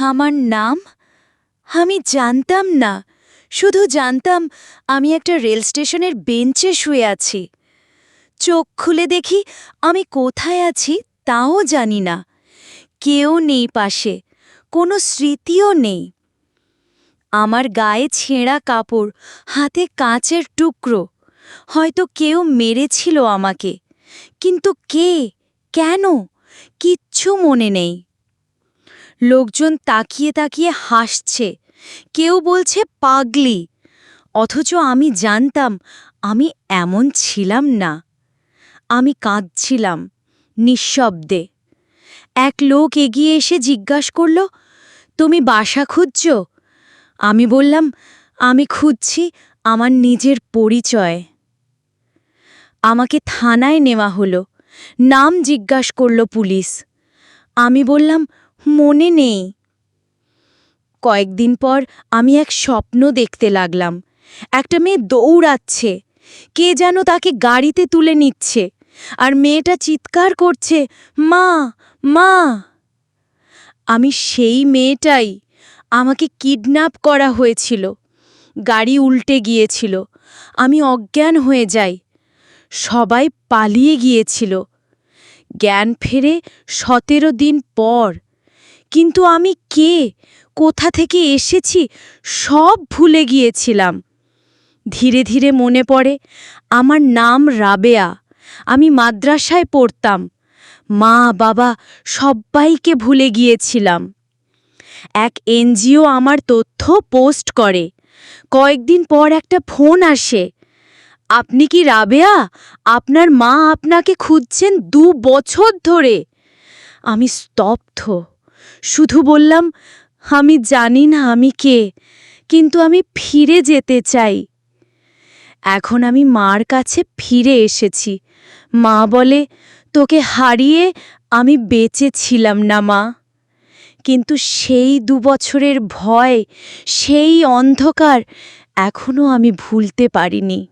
আমার নাম? আমি জানতাম না। শুধু জানতাম আমি একটা রেল স্টেশনের বেঞ্চে শুয়ে আছি। চোখ খুলে দেখি আমি কোথায় আছি তাও জানি না। কেউ নেই পাশে, কোনো স্মৃতিও নেই। আমার গায়ে ছেঁড়া কাপড়, হাতে কাঁচের টুকরো। হয়তো কেউ মেরেছিল আমাকে। কিন্তু কে? কেন? কিচ্ছু মনে নেই। লোকজন তাকিয়ে তাকিয়ে হাসছে। কেউ বলছে, পাগলি। অথচ আমি জানতাম, আমি এমন ছিলাম না। আমি কাঁদছিলাম নিঃশব্দে। এক লোক এগিয়ে এসে জিজ্ঞাস করল, তুমি বাসা খুঁজছ? আমি বললাম, আমি খুঁজছি আমার নিজের পরিচয়। আমাকে থানায় নেওয়া হলো। নাম জিজ্ঞাস করল পুলিশ। আমি বললাম মনে নেই। কয়েকদিন পর আমি এক স্বপ্ন দেখতে লাগলাম। একটা মেয়ে দৌড়াচ্ছে। কে যেন তাকে গাড়িতে তুলে নিচ্ছে। আর মেয়েটা চিৎকার করছে, মা মা! আমি সেই মেয়েটাই। আমাকে কিডন্যাপ করা হয়েছিল। গাড়ি উল্টে গিয়েছিল। আমি অজ্ঞান হয়ে যাই। সবাই পালিয়ে গিয়েছিল। জ্ঞান ফেরে সতেরো দিন পর কিন্তু আমি কে? কোথা থেকে এসেছি? সব ভুলে গিয়েছিলাম। ধীরে ধীরে মনে পড়ে, আমার নাম রাবেয়া। আমি মাদ্রাসায় পড়তাম। মা, বাবা সব্বাইকে ভুলে গিয়েছিলাম। এক এনজিও আমার তথ্য পোস্ট করে। কয়েকদিন পর একটা ফোন আসে। আপনি কি রাবেয়া? আপনার মা আপনাকে খুঁজছেন দু বছর ধরে। আমি স্তব্ধ। শুধু বললাম, আমি জানি না আমি কে, কিন্তু আমি ফিরে যেতে চাই। এখন আমি মার কাছে ফিরে এসেছি। মা বলে, তোকে হারিয়ে আমি বেঁচে ছিলাম না মা। কিন্তু সেই দু বছরের ভয়, সেই অন্ধকার এখনও আমি ভুলতে পারিনি।